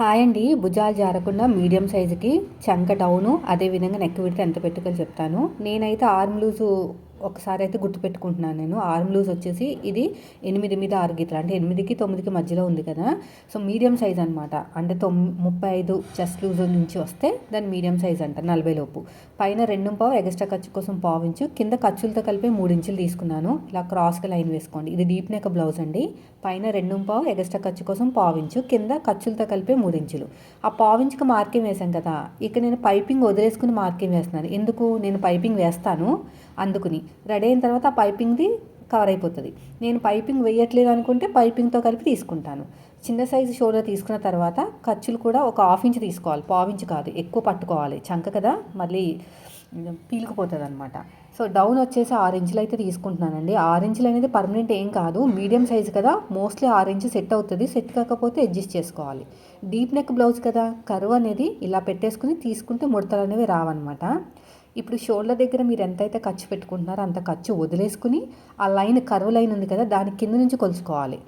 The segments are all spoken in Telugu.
హాయ్ అండి. భుజాలు జారకుండా మీడియం సైజుకి చంక డౌను అదేవిధంగా నెక్ విడితే ఎంత పెట్టుకొని చెప్తాను. నేనైతే ఆర్మ్ లూజు ఒకసారి అయితే గుర్తుపెట్టుకుంటున్నాను నేను. ఆర్మ్ లూజ్ వచ్చేసి ఇది ఎనిమిది మీద ఆరు గీతలు. అంటే ఎనిమిదికి తొమ్మిదికి మధ్యలో ఉంది కదా. సో మీడియం సైజ్ అనమాట అంటే తొమ్ ముప్పై ఐదు చెస్ట్ లూజ్ నుంచి వస్తే దాన్ని మీడియం సైజ్ అంట నలభై లోపు. పైన రెండు పావు ఎగస్ట్రా ఖర్చు కోసం పావించు కింద ఖర్చులతో కలిపి మూడు ఇంచులు తీసుకున్నాను. ఇలా క్రాస్గా లైన్ వేసుకోండి. ఇది డీప్ నెక్ బ్లౌజ్ అండి. పైన రెండు పావు ఎగస్ట్రా ఖర్చు కోసం పావించు కింద ఖర్చులతో కలిపి మూడు ఇంచులు. ఆ పావించుకు మార్కింగ్ వేసాం కదా. ఇక నేను పైపింగ్ వదిలేసుకుని మార్కింగ్ వేస్తున్నాను. ఎందుకు? నేను పైపింగ్ వేస్తాను. అందుకుని. రెడీ అయిన తర్వాత ఆ పైపింగ్ది కవర్ అయిపోతుంది. నేను పైపింగ్ వేయట్లేదు అనుకుంటే పైపింగ్తో కలిపి తీసుకుంటాను. చిన్న సైజు షోల్డర్ తీసుకున్న తర్వాత ఖర్చులు కూడా ఒక హాఫ్ ఇంచ్ తీసుకోవాలి. పావు ఇంచ్ కాదు ఎక్కువ పట్టుకోవాలి. చంక కదా మళ్ళీ పీలుకుపోతుంది అనమాట సో డౌన్ వచ్చేసి ఆరు ఇంచులు అయితే తీసుకుంటున్నానండి. ఆరు ఇంచులు అనేది పర్మనెంట్ ఏం కాదు. మీడియం సైజు కదా మోస్ట్లీ ఆరు ఇంచు సెట్ అవుతుంది. సెట్ కాకపోతే అడ్జస్ట్ చేసుకోవాలి. డీప్ నెక్ బ్లౌజ్ కదా కరువు అనేది ఇలా పెట్టేసుకుని తీసుకుంటే ముడతలు అనేవి రావన్నమాట. ఇప్పుడు షోల్డర్ దగ్గర మీరు ఎంతైతే ఖర్చు పెట్టుకుంటున్నారో అంత ఖర్చు వదిలేసుకుని ఆ లైన్ కరువు లైన్ ఉంది కదా దాని కింద నుంచి కొలుచుకోవాలి.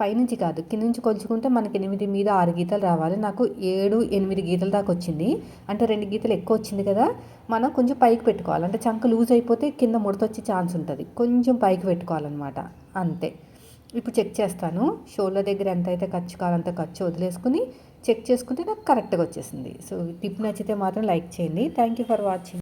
పైనుంచి కాదు కింద నుంచి కొలుచుకుంటే మనకి ఎనిమిది మీద ఆరు గీతలు రావాలి. నాకు ఏడు ఎనిమిది గీతల దాకా వచ్చింది. అంటే రెండు గీతలు ఎక్కువ వచ్చింది కదా మనం కొంచెం పైకి పెట్టుకోవాలి. అంటే చంక లూజ్ అయిపోతే కింద ముడత వచ్చే ఛాన్స్ ఉంటుంది. కొంచెం పైకి పెట్టుకోవాలన్నమాట. అంతే. ఇప్పుడు చెక్ చేస్తాను. షోల్డర్ దగ్గర ఎంత అయితే ఖర్చు కావాలంత ఖర్చు వదిలేసుకుని చెక్ చేసుకుంటే నాకు కరెక్ట్గా వచ్చేసింది. సో టిప్ నచ్చితే మాత్రం లైక్ చేయండి. Thank you for watching.